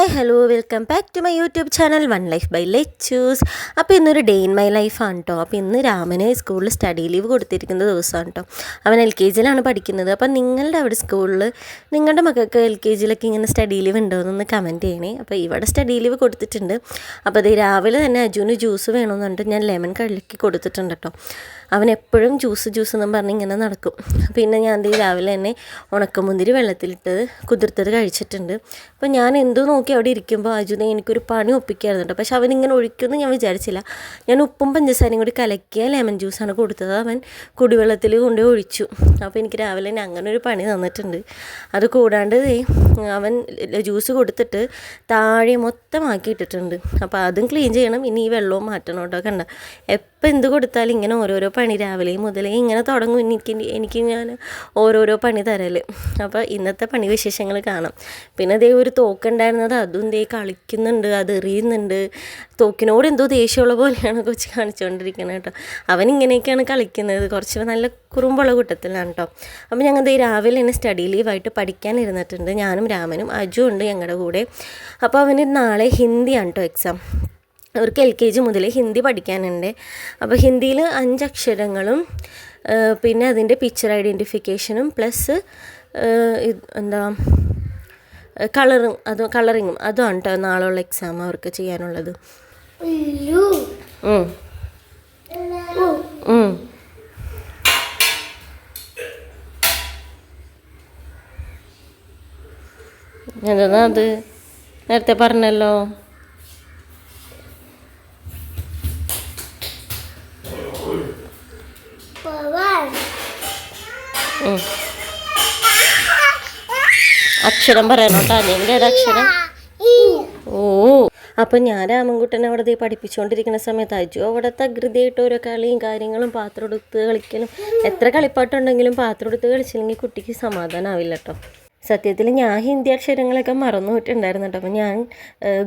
Hi hello welcome back to my YouTube channel one life by Lechu's. അപ്പോൾ ഇന്നൊരു day in my ലൈഫാണ് കേട്ടോ അപ്പോൾ ഇന്ന് രാമന് സ്കൂളിൽ സ്റ്റഡി ലീവ് കൊടുത്തിരിക്കുന്ന ദിവസമാണ് കേട്ടോ അവൻ എൽ കെ ജിയിലാണ് പഠിക്കുന്നത്. അപ്പോൾ നിങ്ങളുടെ അവിടെ സ്കൂളിൽ നിങ്ങളുടെ മക്കൾക്ക് എൽ കെ ജിയിലൊക്കെ ഇങ്ങനെ സ്റ്റഡി ലീവ് ഉണ്ടോ എന്നൊന്ന് കമന്റ് ചെയ്യണേ. അപ്പോൾ ഇവിടെ സ്റ്റഡി ലീവ് കൊടുത്തിട്ടുണ്ട്. അപ്പോൾ അത് രാവിലെ തന്നെ അജുവിന് ജ്യൂസ് വേണമെന്നുണ്ട് ഞാൻ ലെമൺ കലക്കി കൊടുത്തിട്ടുണ്ട് കേട്ടോ അവൻ എപ്പോഴും ജ്യൂസ് ജ്യൂസ് എന്നും പറഞ്ഞ് ഇങ്ങനെ നടക്കും. പിന്നെ ഞാൻ ദേ രാവിലെ തന്നെ ഉണക്കമുന്തിരി വെള്ളത്തിലിട്ടത് കുതിർത്തത് കഴിച്ചിട്ടുണ്ട്. അപ്പോൾ ഞാൻ എന്തോ നോക്കി അവിടെ ഇരിക്കുമ്പോൾ അജുനെ എനിക്കൊരു പണി ഒപ്പിക്കായിരുന്നു കേട്ടോ പക്ഷെ അവനിങ്ങനെ ഒഴിക്കുമെന്ന് ഞാൻ വിചാരിച്ചില്ല. ഞാൻ ഉപ്പും പഞ്ചസാരയും കൂടി കലക്കിയ ലെമൺ ജ്യൂസാണ് കൊടുത്തത്. അവൻ കുടിവെള്ളത്തിൽ കൊണ്ട് ഒഴിച്ചു. അപ്പോൾ എനിക്ക് രാവിലെ തന്നെ അങ്ങനെ ഒരു പണി തന്നിട്ടുണ്ട്. അത് കൂടാണ്ട് അവൻ ജ്യൂസ് കൊടുത്തിട്ട് താഴെ മൊത്തമാക്കി ഇട്ടിട്ടുണ്ട് അപ്പോൾ അതും ക്ലീൻ ചെയ്യണം. ഇനി ഈ വെള്ളവും മാറ്റണം കേട്ടോ. കണ്ട എപ്പോൾ എന്ത് കൊടുത്താലും ഇങ്ങനെ ഓരോരോ പണി രാവിലെ മുതലേ ഇങ്ങനെ തുടങ്ങും. എനിക്ക് എനിക്ക് ഞാൻ ഓരോരോ പണി തരൽ അപ്പോൾ ഇന്നത്തെ പണി വിശേഷങ്ങൾ കാണാം. പിന്നെ ദേ ഒരു തോക്കുണ്ടായിരുന്നത് അതും ദേ കളിക്കുന്നുണ്ട് അത് എറിയുന്നുണ്ട്. തോക്കിനോട് എന്തോ ദേഷ്യമുള്ള പോലെയാണ് കൊച്ചു കാണിച്ചുകൊണ്ടിരിക്കുന്നത് കേട്ടോ. അവൻ ഇങ്ങനെയൊക്കെയാണ് കളിക്കുന്നത്. കുറച്ച് നല്ല കുറുമ്പുള്ള കൂട്ടത്തിലാണ് കേട്ടോ. അപ്പോൾ ഞങ്ങൾ ദേ രാവിലെ തന്നെ സ്റ്റഡി ലീവായിട്ട് പഠിക്കാൻ ഇരുന്നിട്ടുണ്ട്. ഞാനും രാമനും അജു ഉണ്ട് ഞങ്ങളുടെ കൂടെ. അപ്പോൾ അവന് നാളെ ഹിന്ദിയാണ് കേട്ടോ എക്സാം അവർക്ക് എൽ കെ ജി മുതൽ ഹിന്ദി പഠിക്കാനുണ്ട്. അപ്പോൾ ഹിന്ദിയിൽ അഞ്ച് അക്ഷരങ്ങളും പിന്നെ അതിന്റെ പിക്ചർ ഐഡന്റിഫിക്കേഷനും പ്ലസ് എന്താ കളറും അത് കളറിങ്ങും അതുമാണ് കേട്ടോ നാളെയുള്ള എക്സാം അവർക്ക് ചെയ്യാനുള്ളത്. എന്താ അത് നേരത്തെ പറഞ്ഞല്ലോ? അക്ഷരം പറയണോട്ടാ? നിന്റെ ഒരു അക്ഷരം ഓ. അപ്പം ഞാൻ രാമൻകുട്ടനെ അവിടെ പഠിപ്പിച്ചുകൊണ്ടിരിക്കുന്ന സമയത്ത് അജു അവിടെ തകൃതിയായിട്ട് ഓരോ കളിയും കാര്യങ്ങളും പാത്രം എടുത്ത് കളിക്കലും എത്ര കളിപ്പാട്ടുണ്ടെങ്കിലും പാത്രം എടുത്ത് കളിച്ചില്ലെങ്കിൽ കുട്ടിക്ക് സമാധാനമാവില്ല കേട്ടോ സത്യത്തിൽ ഞാൻ ഹിന്ദി അക്ഷരങ്ങളൊക്കെ മറന്നു പോയിട്ടുണ്ടായിരുന്നു കേട്ടോ. അപ്പം ഞാൻ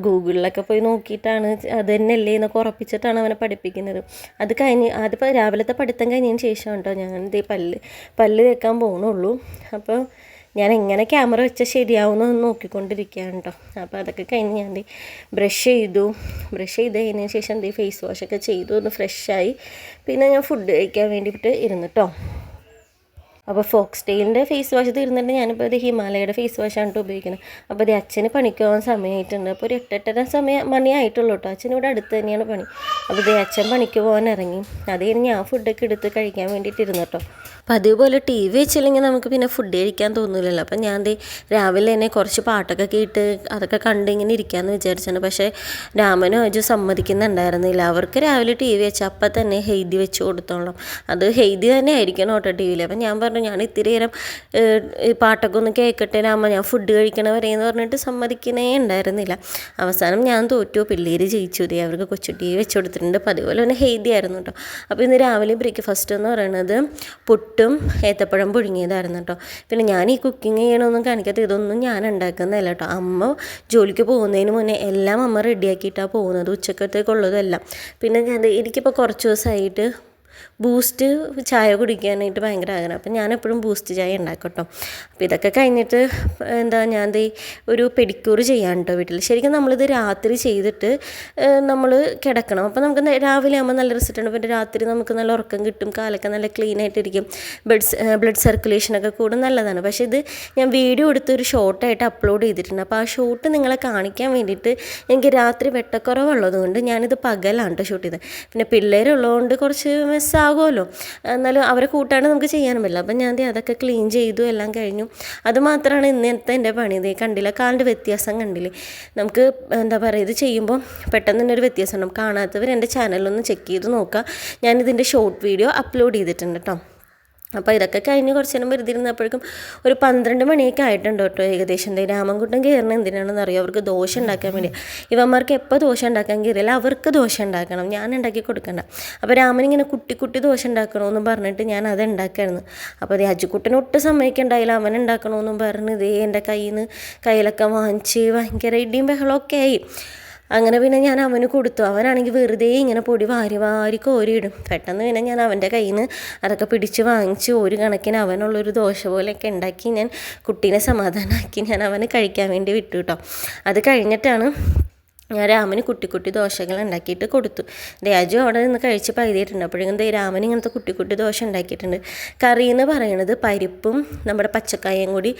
ഗൂഗിളിലൊക്കെ പോയി നോക്കിയിട്ടാണ് അത് തന്നെയല്ലേ എന്നൊക്കെ ഉറപ്പിച്ചിട്ടാണ് അവനെ പഠിപ്പിക്കുന്നത്. അത് കഴിഞ്ഞ് അതിപ്പോൾ രാവിലത്തെ പഠിത്തം കഴിഞ്ഞതിന് ശേഷം കേട്ടോ ഞാൻ ദേ പല്ല് പല്ല് തേക്കാൻ പോകണുള്ളൂ അപ്പോൾ ഞാൻ എങ്ങനെ ക്യാമറ വെച്ചാൽ ശരിയാവുമെന്ന് നോക്കിക്കൊണ്ടിരിക്കുകയാണ് കേട്ടോ. അപ്പോൾ അതൊക്കെ കഴിഞ്ഞ് ഞാൻ ബ്രഷ് ചെയ്തു. ബ്രഷ് ചെയ്ത് കഴിഞ്ഞതിന് ശേഷം എന്ത് ഫേസ് വാഷൊക്കെ ചെയ്തു. ഒന്ന് ഫ്രഷായി. പിന്നെ ഞാൻ ഫുഡ് കഴിക്കാൻ വേണ്ടിയിട്ട് ഇരുന്നു കേട്ടോ. അപ്പോൾ ഫോക്സ് ടെയിലിന്റെ ഫേസ് വാഷ് തീർന്നിട്ട് ഞാനിപ്പോൾ ഇത് ഹിമാലയയുടെ ഫേസ് വാഷാണ് കേട്ടോ ഉപയോഗിക്കുന്നത് അപ്പോൾ ഇത് അച്ഛന് പണിക്ക് പോകാൻ സമയമായിട്ടുണ്ട്. അപ്പോൾ ഒരു എട്ടെട്ടര സമയം മണിയായിട്ടുള്ളൂ കേട്ടോ അച്ഛൻ ഇവിടെ അടുത്ത് തന്നെയാണ് പണി. അപ്പോൾ ഇത് അച്ഛൻ പണിക്ക് പോകാൻ ഇറങ്ങി. അത് കഴിഞ്ഞ് ഞാൻ ഫുഡൊക്കെ എടുത്ത് കഴിക്കാൻ വേണ്ടിയിട്ട് ഇരുന്നു കേട്ടോ അപ്പോൾ അതുപോലെ ടി വി വെച്ചില്ലെങ്കിൽ നമുക്ക് പിന്നെ ഫുഡ് കഴിക്കാൻ തോന്നില്ലല്ലോ അപ്പം ഞാൻ രാവിലെ തന്നെ കുറച്ച് പാട്ടൊക്കെ കേട്ട് അതൊക്കെ കണ്ട് ഇങ്ങനെ ഇരിക്കാമെന്ന് വിചാരിച്ചാണ്. പക്ഷേ രാമനും അജു സമ്മതിക്കുന്നുണ്ടായിരുന്നില്ല. അവർക്ക് രാവിലെ ടി വി വെച്ചാൽ അപ്പം തന്നെ ഹെയ്തി വെച്ച് കൊടുത്തോളാം അത് ഹെയ്തി തന്നെ ആയിരിക്കണം കേട്ടോ ടി വിയിൽ അപ്പം ഞാൻ ഞാൻ ഇത്തിരി നേരം പാട്ടൊക്കെ ഒന്ന് കേൾക്കട്ടെ അമ്മ ഞാൻ ഫുഡ് കഴിക്കണ വരെ എന്ന് പറഞ്ഞിട്ട് സമ്മതിക്കണേ ഉണ്ടായിരുന്നില്ല. അവസാനം ഞാൻ തോറ്റു പിള്ളേർ ജയിച്ചു ദേ അവർക്ക് കൊച്ചു ടി വി വെച്ച് കൊടുത്തിട്ടുണ്ട്. അതുപോലെ തന്നെ ഹെയ്തി ആയിരുന്നു കേട്ടോ അപ്പോൾ ഇന്ന് രാവിലെ ബ്രേക്ക്ഫാസ്റ്റ് എന്ന് പറയുന്നത് പുട്ടും ഏത്തപ്പഴം പുഴുങ്ങിയതായിരുന്നു കേട്ടോ പിന്നെ ഞാൻ ഈ കുക്കിംഗ് ചെയ്യണമെന്നും കാണിക്കാത്ത ഇതൊന്നും ഞാൻ ഉണ്ടാക്കുന്നതല്ല കേട്ടോ അമ്മ ജോലിക്ക് പോകുന്നതിന് മുന്നേ എല്ലാം അമ്മ റെഡിയാക്കിയിട്ടാണ് പോകുന്നത് ഉച്ചക്കത്തേക്കുള്ളതെല്ലാം. പിന്നെ ഞാൻ എനിക്കിപ്പോൾ കുറച്ച് ദിവസമായിട്ട് ബൂസ്റ്റ് ചായ കുടിക്കാനായിട്ട് ഭയങ്കര ആഗ്രഹം. അപ്പം ഞാൻ എപ്പോഴും ബൂസ്റ്റ് ചായ ഉണ്ടാക്കും കേട്ടോ അപ്പോൾ ഇതൊക്കെ കഴിഞ്ഞിട്ട് എന്താ ഞാൻ ദേ ഒരു പെഡിക്യൂർ ചെയ്യാൻ കേട്ടോ വീട്ടിൽ ശരിക്കും നമ്മളിത് രാത്രി ചെയ്തിട്ട് നമ്മൾ കിടക്കണം. അപ്പോൾ നമുക്ക് രാവിലെ ആകുമ്പോൾ നല്ല റിസൾട്ട് ഉണ്ട്. പിന്നെ രാത്രി നമുക്ക് നല്ല ഉറക്കം കിട്ടും. കാലൊക്കെ നല്ല ക്ലീൻ ആയിട്ടിരിക്കും. ബ്ലഡ് ബ്ലഡ് സർക്കുലേഷനൊക്കെ കൂടും. നല്ലതാണ്. പക്ഷേ ഇത് ഞാൻ വീഡിയോ എടുത്ത് ഒരു ഷോർട്ടായിട്ട് അപ്ലോഡ് ചെയ്തിട്ടുണ്ട്. അപ്പോൾ ആ ഷോട്ട് നിങ്ങളെ കാണിക്കാൻ വേണ്ടിയിട്ട് എനിക്ക് രാത്രി വെട്ടക്കുറവുള്ളത് കൊണ്ട് ഞാനിത് പകലാണ് കേട്ടോ ഷൂട്ട് ചെയ്തത്. പിന്നെ പിള്ളേരുള്ളതുകൊണ്ട് കുറച്ച് മെസ്സാകുമല്ലോ എന്നാലും അവരെ കൂട്ടാണ്ട് നമുക്ക് ചെയ്യാനും പറ്റില്ല. അപ്പം ഞാൻ അതൊക്കെ ക്ലീൻ ചെയ്തു എല്ലാം കഴിഞ്ഞു. അത് മാത്രമാണ് ഇന്നത്തെ എന്റെ പണി. ഇതേ കണ്ടില്ല കാലിന്റെ വ്യത്യാസം കണ്ടില്ലേ? നമുക്ക് എന്താ പറയുക ഇത് ചെയ്യുമ്പോൾ പെട്ടെന്ന് തന്നെ ഒരു വ്യത്യാസം ഉണ്ടാവും. കാണാത്തവർ എന്റെ ചാനലൊന്ന് ചെക്ക് ചെയ്ത് നോക്കുക. ഞാനിതിന്റെ ഷോർട്ട് വീഡിയോ അപ്ലോഡ് ചെയ്തിട്ടുണ്ട് കേട്ടോ. അപ്പോൾ ഇതൊക്കെ കഴിഞ്ഞ് കുറച്ച് നേരം വെറുതെ ഇരുന്നപ്പോഴേക്കും ഒരു പന്ത്രണ്ട് മണിയൊക്കെ ആയിട്ടുണ്ട് കേട്ടോ ഏകദേശം. രാമൻകുട്ടൻ കയറണം എന്തിനാണെന്ന് അറിയാം? അവർക്ക് ദോശ ഉണ്ടാക്കാൻ വേണ്ടി. ഇവന്മാർക്ക് എപ്പോൾ ദോശ ഉണ്ടാക്കാൻ കയറിയില്ല അവർക്ക് ദോശ ഉണ്ടാക്കണം. ഞാൻ ഉണ്ടാക്കി കൊടുക്കണ്ട. അപ്പോൾ രാമൻ ഇങ്ങനെ കുട്ടി കുട്ടി ദോശ ഉണ്ടാക്കണമെന്ന് പറഞ്ഞിട്ട് ഞാൻ അത് ഉണ്ടാക്കായിരുന്നു. അപ്പോൾ അത് അജുക്കുട്ടന് ഒട്ടും സമ്മതിക്കണ്ടായില്ല. അവൻ ഉണ്ടാക്കണമെന്നും പറഞ്ഞ് ഇതേ എന്റെ കയ്യിൽ നിന്ന് കയ്യിലൊക്കെ വാങ്ങിച്ച് ഭയങ്കര ഇടിയും ബഹളമൊക്കെ ആയി. അങ്ങനെ പിന്നെ ഞാൻ അവന് കൊടുത്തു. അവനാണെങ്കിൽ വെറുതെ ഇങ്ങനെ പൊടി വാരി വാരി കോരിയിടും. പെട്ടെന്ന് പിന്നെ ഞാൻ അവന്റെ കയ്യിൽ നിന്ന് അതൊക്കെ പിടിച്ച് വാങ്ങിച്ച് ഒരു കണക്കിന് അവനുള്ളൊരു ദോശ പോലെയൊക്കെ ഉണ്ടാക്കി ഞാൻ കുട്ടീനെ സമാധാനമാക്കി ഞാൻ അവന് കഴിക്കാൻ വേണ്ടി വിട്ടു കേട്ടോ അത് കഴിഞ്ഞിട്ടാണ് ഞാൻ രാമന് കുട്ടി കുട്ടി ദോശകൾ ഉണ്ടാക്കിയിട്ട് കൊടുത്തു. രാജു അവിടെ നിന്ന് കഴിച്ച് പകുതിയിട്ടുണ്ട് അപ്പോഴേക്കും രാമൻ ഇങ്ങനത്തെ കുട്ടി കുട്ടി ദോശ ഉണ്ടാക്കിയിട്ടുണ്ട്. കറി എന്ന് പറയുന്നത് പരിപ്പും നമ്മുടെ പച്ചക്കായും കൂടി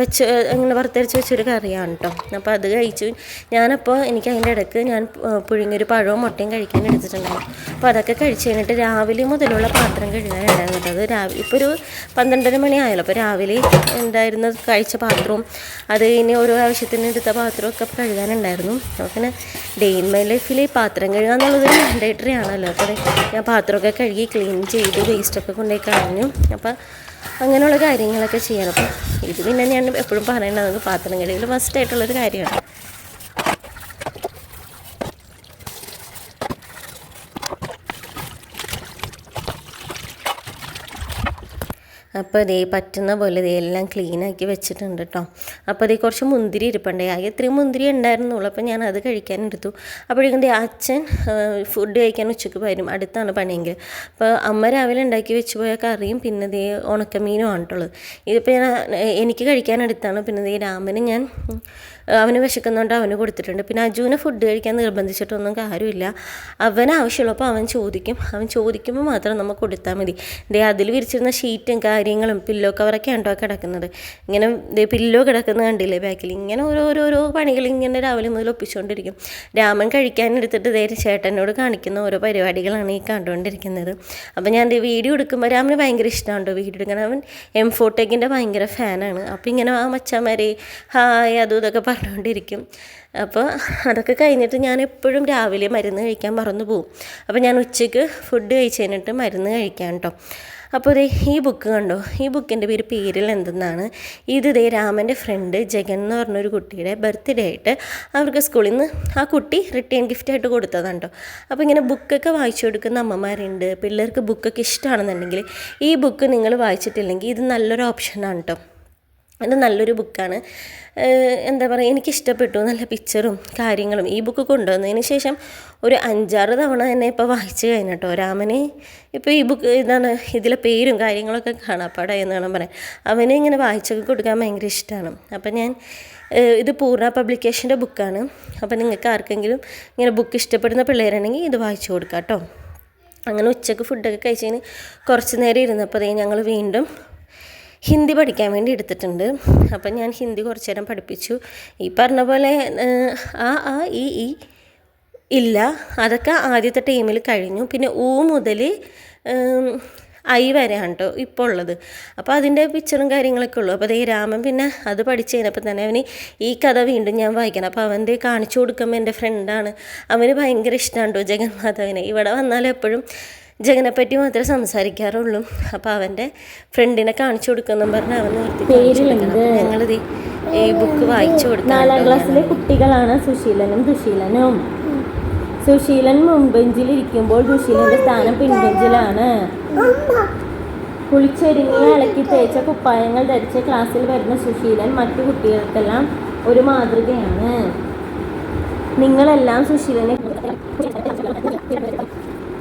വെച്ച് ഇങ്ങനെ വറുത്തരച്ച് വെച്ചൊരു കറിയാണ് കേട്ടോ അപ്പോൾ അത് കഴിച്ചു ഞാനപ്പോൾ എനിക്ക് അതിന്റെ ഇടയ്ക്ക് ഞാൻ പുഴുങ്ങിയൊരു പഴവും മുട്ടയും കഴിക്കാൻ എടുത്തിട്ടുണ്ടായിരുന്നു. അപ്പോൾ അതൊക്കെ കഴിച്ച് കഴിഞ്ഞിട്ട് രാവിലെ മുതലുള്ള പാത്രം കഴുകാനുണ്ടായിരുന്നു കേട്ടോ. അത് രാവിലെ ഇപ്പോൾ ഒരു പന്ത്രണ്ടര മണി ആയല്ലോ അപ്പോൾ രാവിലെ ഉണ്ടായിരുന്ന കഴിച്ച പാത്രവും അത് കഴിഞ്ഞ് ഓരോ ആവശ്യത്തിന് എടുത്ത പാത്രമൊക്കെ കഴുകാനുണ്ടായിരുന്നു. അപ്പോൾ പിന്നെ ഡേ ഇൻ മൈ ലൈഫിൽ പാത്രം കഴുകുക എന്നുള്ളത് മാൻഡേറ്ററി ആണല്ലോ. അപ്പോൾ ഞാൻ പാത്രമൊക്കെ കഴുകി ക്ലീൻ ചെയ്ത് വേസ്റ്റൊക്കെ കൊണ്ടുപോയി കളഞ്ഞു. അപ്പോൾ അങ്ങനെയുള്ള കാര്യങ്ങളൊക്കെ ചെയ്യണം. അപ്പോൾ ഇത് പിന്നെ ഞാൻ എപ്പോഴും നമുക്ക് പാത്രം കഴുകൽ മസ്റ്റ് ആയിട്ടുള്ളൊരു കാര്യമാണ്. അപ്പോൾ ഇതേ പറ്റുന്ന പോലെ ഇതെല്ലാം ക്ലീനാക്കി വെച്ചിട്ടുണ്ട് കേട്ടോ അപ്പോൾ അതേ കുറച്ച് മുന്തിരി ഇരിപ്പുണ്ടേ. ആകെ ഇത്രയും മുന്തിരി ഉണ്ടായിരുന്നുള്ളൂ. അപ്പോൾ ഞാൻ അത് കഴിക്കാൻ എടുത്തു. അപ്പോഴേക്കും അച്ഛൻ ഫുഡ് കഴിക്കാൻ ഉച്ചയ്ക്ക് വരും അടുത്താണ് പണിയെങ്കിൽ. അപ്പോൾ അമ്മ രാവിലെ ഉണ്ടാക്കി വെച്ച് പോയ കറിയും പിന്നെ ദേ ഉണക്കമീനും ആണ് കേട്ടുള്ളത് ഇതിപ്പോൾ ഞാൻ എനിക്ക് കഴിക്കാൻ എടുത്താണ്. പിന്നെ ദേ രാമന് ഞാൻ അവന് വിശക്കുന്നുണ്ട് അവന് കൊടുത്തിട്ടുണ്ട്. പിന്നെ അജുവിനെ ഫുഡ് കഴിക്കാൻ നിർബന്ധിച്ചിട്ടൊന്നും കാര്യമില്ല. അവന് ആവശ്യമുള്ളപ്പോൾ അവൻ ചോദിക്കും. അവൻ ചോദിക്കുമ്പോൾ മാത്രം നമുക്ക് കൊടുത്താൽ മതി. ദേ അതിൽ വിരിച്ചിരുന്ന ഷീറ്റും കാര്യങ്ങളും പില്ലോ കവറൊക്കെ ഉണ്ടോ കിടക്കുന്നത്? ഇങ്ങനെ ദേ പില്ലോ കിടക്കുന്നത് കണ്ടില്ലേ ബാക്കിൽ ഇങ്ങനെ ഓരോരോരോ പണികൾ ഇങ്ങനെ രാവിലെ മുതൽ ഒപ്പിച്ചുകൊണ്ടിരിക്കും രാമൻ കഴിക്കാനെടുത്തിട്ട് ദേ ചേട്ടനോട് കാണിക്കുന്ന ഓരോ പരിപാടികളാണ് ഈ കണ്ടുകൊണ്ടിരിക്കുന്നത് അപ്പോൾ ഞാൻ ദേ വീഡിയോ എടുക്കുമ്പോൾ രാമന് ഭയങ്കര ഇഷ്ടമുണ്ടോ വീഡിയോ എടുക്കാൻ. അവൻ എം ഫോട്ടേക്കിന്റെ ഭയങ്കര ഫാനാണ് അപ്പോൾ ഇങ്ങനെ ആ മച്ചാമാരെ ഹായ് അതും ഇതൊക്കെ പറഞ്ഞുകൊണ്ടിരിക്കും. അപ്പോൾ അതൊക്കെ കഴിഞ്ഞിട്ട് ഞാൻ എപ്പോഴും രാവിലെ മരുന്ന് കഴിക്കാൻ മറന്നു പോകും അപ്പോൾ ഞാൻ ഉച്ചയ്ക്ക് ഫുഡ് കഴിച്ച് കഴിഞ്ഞിട്ട് മരുന്ന് കഴിക്കാം കേട്ടോ അപ്പോൾ ഇതേ ഈ ബുക്ക് കണ്ടോ? ഈ ബുക്കിന്റെ പേര് പേരിൽ എന്തെന്നാണ്? ഇത് ദേ രാമന്റെ ഫ്രണ്ട് ജഗൻ എന്ന് പറഞ്ഞൊരു കുട്ടിയുടെ ബർത്ത്ഡേ ആയിട്ട് അവർക്ക് സ്കൂളിൽ നിന്ന് ആ കുട്ടി റിട്ടേൺ ഗിഫ്റ്റ് ആയിട്ട് കൊടുത്തതാണ് കേട്ടോ അപ്പോൾ ഇങ്ങനെ ബുക്കൊക്കെ വായിച്ചു കൊടുക്കുന്ന അമ്മമാരുണ്ട്. പിള്ളേർക്ക് ബുക്കൊക്കെ ഇഷ്ടമാണെന്നുണ്ടെങ്കിൽ ഈ ബുക്ക് നിങ്ങൾ വായിച്ചിട്ടില്ലെങ്കിൽ ഇത് നല്ലൊരു ഓപ്ഷനാണ് കേട്ടോ ഇത് നല്ലൊരു ബുക്കാണ്. എന്താ പറയുക എനിക്കിഷ്ടപ്പെട്ടു നല്ല പിക്ചറും കാര്യങ്ങളും. ഈ ബുക്ക് കൊണ്ടുവന്നതിന് ശേഷം ഒരു അഞ്ചാറ് തവണ തന്നെ ഇപ്പോൾ വായിച്ചു കഴിഞ്ഞിട്ടോ രാമനെ. ഇപ്പോൾ ഈ ബുക്ക് ഇതാണ് ഇതിലെ പേരും കാര്യങ്ങളൊക്കെ കാണാപ്പാടാ വേണം പറയാം അവനെ ഇങ്ങനെ വായിച്ചൊക്കെ കൊടുക്കാൻ ഭയങ്കര ഇഷ്ടമാണ് അപ്പം ഞാൻ ഇത് പൂർണ പബ്ലിക്കേഷന്റെ ബുക്കാണ്. അപ്പം നിങ്ങൾക്ക് ആർക്കെങ്കിലും ഇങ്ങനെ ബുക്ക് ഇഷ്ടപ്പെടുന്ന പിള്ളേരാണെങ്കിൽ ഇത് വായിച്ചു കൊടുക്കാം കേട്ടോ അങ്ങനെ ഉച്ചയ്ക്ക് ഫുഡൊക്കെ കഴിച്ചതിന് കുറച്ച് നേരം ഇരുന്നപ്പോൾ ഞങ്ങൾ വീണ്ടും ഹിന്ദി പഠിക്കാൻ വേണ്ടി എടുത്തിട്ടുണ്ട്. അപ്പം ഞാൻ ഹിന്ദി കുറച്ച് നേരം പഠിപ്പിച്ചു. ഈ പറഞ്ഞ പോലെ ആ ആ ഈ ഈ ഇല്ല അതൊക്കെ ആദ്യത്തെ ടൈമിൽ കഴിഞ്ഞു. പിന്നെ ഊ മുതൽ ഐ വരെയാണ് കേട്ടോ ഇപ്പോൾ ഉള്ളത്. അപ്പോൾ അതിന്റെ പിക്ചറും കാര്യങ്ങളൊക്കെ ഉള്ളൂ. അപ്പോൾ അതേ രാമൻ പിന്നെ അത് പഠിച്ച് കഴിഞ്ഞപ്പോൾ തന്നെ അവന് ഈ കഥ വീണ്ടും ഞാൻ വായിക്കണം. അപ്പോൾ അവന്റെ കാണിച്ചു കൊടുക്കുമ്പോൾ എന്റെ ഫ്രണ്ടാണ് അവന് ഭയങ്കര ഇഷ്ടമാണ് കേട്ടോ ജഗന്മാധവനെ ഇവിടെ വന്നാൽ എപ്പോഴും ജഗനെ പറ്റി മാത്രമേ സംസാരിക്കാറുള്ളൂ. അപ്പോൾ അവന്റെ ഫ്രണ്ടിനെ കാണിച്ചു കൊടുക്കുമെന്നും പറഞ്ഞ് അവൻ നിർത്തി ഞങ്ങളിത് ഈ ബുക്ക് വായിച്ചു കൊടുത്തു നാലാം ക്ലാസ്സിലെ കുട്ടികളാണ് സുശീലനും ദുശീലനും. സുശീലൻ മുൻബെഞ്ചിൽ ഇരിക്കുമ്പോൾ ദുശീലന്റെ സ്ഥാനം പിൻബെഞ്ചിലാണ് കുളിച്ചൊരുങ്ങി അലക്കി തേച്ച കുപ്പായങ്ങൾ ധരിച്ച് ക്ലാസ്സിൽ വരുന്ന സുശീലൻ മറ്റു കുട്ടികൾക്കെല്ലാം ഒരു മാതൃകയാണ്. നിങ്ങളെല്ലാം സുശീലനെ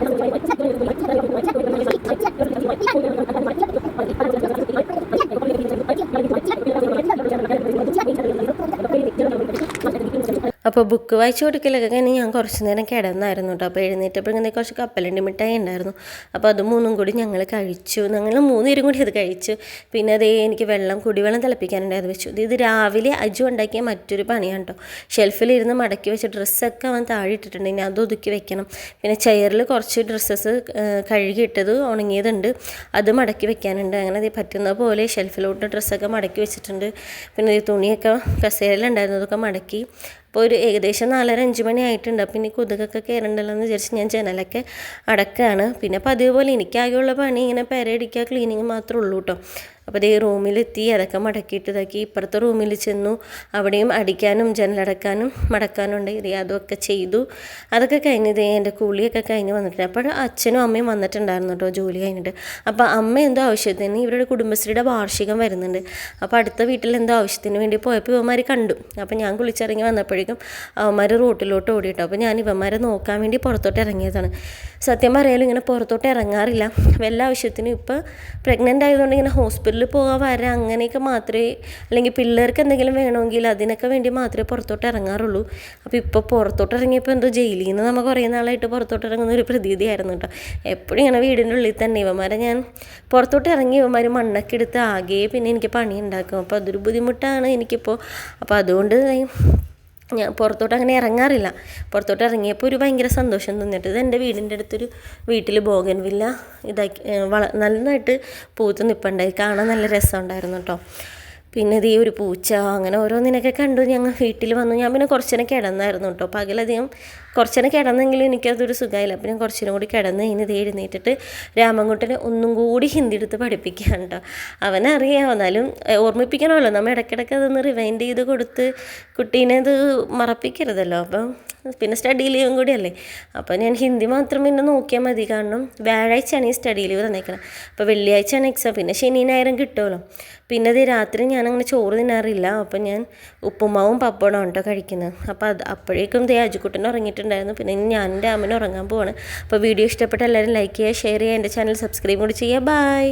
Thank you. അപ്പോൾ ബുക്ക് വായിച്ചു കൊടുക്കലൊക്കെ കഴിഞ്ഞ് ഞാൻ കുറച്ച് നേരം കിടന്നായിരുന്നു കേട്ടോ. അപ്പോൾ എഴുന്നേറ്റപ്പോൾ ഇങ്ങനെ കുറച്ച് കപ്പലണ്ടി മിഠായി ഉണ്ടായിരുന്നു. അപ്പോൾ അത് മൂന്നും കൂടി ഞങ്ങൾ കഴിച്ചു. ഞങ്ങൾ മൂന്നുപേരും കൂടി അത് കഴിച്ചു. പിന്നെ അതേ എനിക്ക് വെള്ളം കുടിവെള്ളം തിളപ്പിക്കാനുണ്ടായത് വെച്ചു. ഇത് ഇത് രാവിലെ അജു ഉണ്ടാക്കിയ മറ്റൊരു പണിയാണ് കേട്ടോ. ഷെൽഫിലിരുന്ന് മടക്കി വെച്ച ഡ്രസ്സൊക്കെ അവൻ താഴെ ഇട്ടിട്ടുണ്ട്. ഇനി അത് ഒതുക്കി വെക്കണം. പിന്നെ ചെയറിൽ കുറച്ച് ഡ്രസ്സസ് കഴുകിയിട്ടത് ഉണങ്ങിയതുണ്ട്. അത് മടക്കി വെക്കാനുണ്ട്. അങ്ങനെ അത് പറ്റുന്ന പോലെ ഷെൽഫിലോട്ട് ഡ്രസ്സൊക്കെ മടക്കി വെച്ചിട്ടുണ്ട്. പിന്നെ ഈ തുണിയൊക്കെ കസേരയിലുണ്ടായിരുന്നതൊക്കെ മടക്കി. അപ്പോൾ ഒരു ഏകദേശം നാലര അഞ്ച് മണി ആയിട്ടുണ്ട്. അപ്പം ഇനി കൊതുകൊക്കെ കയറണ്ടല്ലോ എന്ന് വിചാരിച്ച് ഞാൻ ജനലൊക്കെ അടക്കാണ്. പിന്നെ പതിവ് പോലെ എനിക്കാകെയുള്ള പണി ഇങ്ങനെ പെരയടിക്കുക ക്ലീനിങ് മാത്രമേ ഉള്ളൂ കേട്ടോ അപ്പോൾ ദേ റൂമിലെത്തി അതൊക്കെ മടക്കിയിട്ട് ഇതാക്കി ഇപ്പുറത്തെ റൂമിൽ ചെന്നു. അവിടെയും അടിക്കാനും ജനലടക്കാനും മടക്കാനുണ്ട് ഇതേ അതൊക്കെ ചെയ്തു. അതൊക്കെ കഴിഞ്ഞ് ദേ എന്റെ കുളിയൊക്കെ കഴിഞ്ഞ് വന്നിട്ടുണ്ട്. അപ്പോൾ അച്ഛനും അമ്മയും വന്നിട്ടുണ്ടായിരുന്നു കേട്ടോ ജോലി കഴിഞ്ഞിട്ട്. അപ്പോൾ അമ്മ എന്തോ ആവശ്യത്തിന് ഇവരുടെ കുടുംബശ്രീയുടെ വാർഷികം വരുന്നുണ്ട്. അപ്പോൾ അടുത്ത വീട്ടിൽ എന്തോ ആവശ്യത്തിന് വേണ്ടി പോയപ്പോൾ ഇവന്മാർ കണ്ടു. അപ്പോൾ ഞാൻ കുളിച്ചിറങ്ങി വന്നപ്പോഴേക്കും അവന്മാർ റോട്ടിലോട്ട് ഓടിയിട്ടു. അപ്പോൾ ഞാൻ ഇവന്മാരെ നോക്കാൻ വേണ്ടി പുറത്തോട്ട് ഇറങ്ങിയതാണ്. സത്യം പറയാലും ഇങ്ങനെ പുറത്തോട്ട് ഇറങ്ങാറില്ല. വല്ല ആവശ്യത്തിനും ഇപ്പോൾ പ്രഗ്നന്റ് ആയതുകൊണ്ട് ഇങ്ങനെ ഹോസ്പിറ്റലിൽ പോകാൻ വരാൻ അങ്ങനെയൊക്കെ മാത്രമേ അല്ലെങ്കിൽ പിള്ളേർക്ക് എന്തെങ്കിലും വേണമെങ്കിൽ അതിനൊക്കെ വേണ്ടി മാത്രമേ പുറത്തോട്ട് ഇറങ്ങാറുള്ളൂ. അപ്പോൾ ഇപ്പോൾ പുറത്തോട്ട് ഇറങ്ങിയപ്പോൾ എന്തോ ജയിലിൽ നിന്ന് നമ്മൾ കുറേ നാളായിട്ട് പുറത്തോട്ട് ഇറങ്ങുന്ന ഒരു പ്രതീതിയായിരുന്നു കേട്ടോ. എപ്പോഴും ഇങ്ങനെ വീടിന്റെ ഉള്ളിൽ തന്നെ ഇവന്മാരെ ഞാൻ പുറത്തോട്ട് ഇറങ്ങി ഇവന്മാർ മണ്ണൊക്കെ എടുത്ത് ആകെ പിന്നെ എനിക്ക് പണി ഉണ്ടാക്കും അപ്പോൾ അതൊരു ബുദ്ധിമുട്ടാണ് എനിക്കിപ്പോൾ. അപ്പോൾ അതുകൊണ്ട് ഞാൻ പുറത്തോട്ട് അങ്ങനെ ഇറങ്ങാറില്ല. പുറത്തോട്ട് ഇറങ്ങിയപ്പോൾ ഒരു ഭയങ്കര സന്തോഷം തോന്നിയിട്ട് ഇത് എന്റെ വീടിന്റെ അടുത്തൊരു വീട്ടിൽ ബോഗൻ വില്ല ഇതാക്കി വള നന്നായിട്ട് പൂത്ത് നിൽപ്പുണ്ടായി കാണാൻ നല്ല രസമുണ്ടായിരുന്നു കേട്ടോ. പിന്നെ ഇത് ഈ ഒരു പൂച്ച അങ്ങനെ ഓരോന്നിനൊക്കെ കണ്ടു ഞങ്ങൾ വീട്ടിൽ വന്നു. ഞാൻ പിന്നെ കുറച്ചിനെ കിടന്നായിരുന്നു കേട്ടോ. പകലധികം കുറച്ചിനെ കിടന്നെങ്കിലും എനിക്കതൊരു സുഖമായില്ല അപ്പം ഞാൻ കുറച്ചിനും കൂടി കിടന്ന് കഴിഞ്ഞ് ഇത് എഴുന്നേറ്റിട്ട് രാമൻകുട്ടനെ ഒന്നും കൂടി ഹിന്ദി എടുത്ത് പഠിപ്പിക്കുകയാണ് കേട്ടോ. അവനറിയാം എന്നാലും ഓർമ്മിപ്പിക്കണമല്ലോ. നമ്മൾ ഇടയ്ക്കിടയ്ക്ക് അതൊന്ന് റിവൈൻഡ് ചെയ്ത് കൊടുത്ത് കുട്ടീനെ ഇത് മറപ്പിക്കരുതല്ലോ. അപ്പം പിന്നെ സ്റ്റഡി ലീവും കൂടിയല്ലേ. അപ്പോൾ ഞാൻ ഹിന്ദി മാത്രം പിന്നെ നോക്കിയാൽ മതി. കാരണം വ്യാഴാഴ്ചയാണ് ഈ സ്റ്റഡി ലീവ് തന്നേക്കണം. അപ്പോൾ വെള്ളിയാഴ്ചയാണ് എക്സാം പിന്നെ ശനി ഞായറും കിട്ടുമല്ലോ. പിന്നെ ഇത് രാത്രി ഞാനങ്ങനെ ചോറ് തിന്നാറില്ല. അപ്പം ഞാൻ ഉപ്പുമാവും പപ്പടവും കേട്ടോ കഴിക്കുന്നത് അപ്പോൾ അത് അപ്പോഴേക്കും ദേ അജുക്കുട്ടൻ ഉറങ്ങിയിട്ടുണ്ടായിരുന്നു. പിന്നെ ഇനി ഞാൻ എന്റെ അമ്മനെ ഉറങ്ങാൻ പോവാണ്. അപ്പോൾ വീഡിയോ ഇഷ്ടപ്പെട്ട എല്ലാവരും ലൈക്ക് ചെയ്യുക ഷെയർ ചെയ്യുക എന്റെ ചാനൽ സബ്സ്ക്രൈബ് കൂടി ചെയ്യുക. ബൈ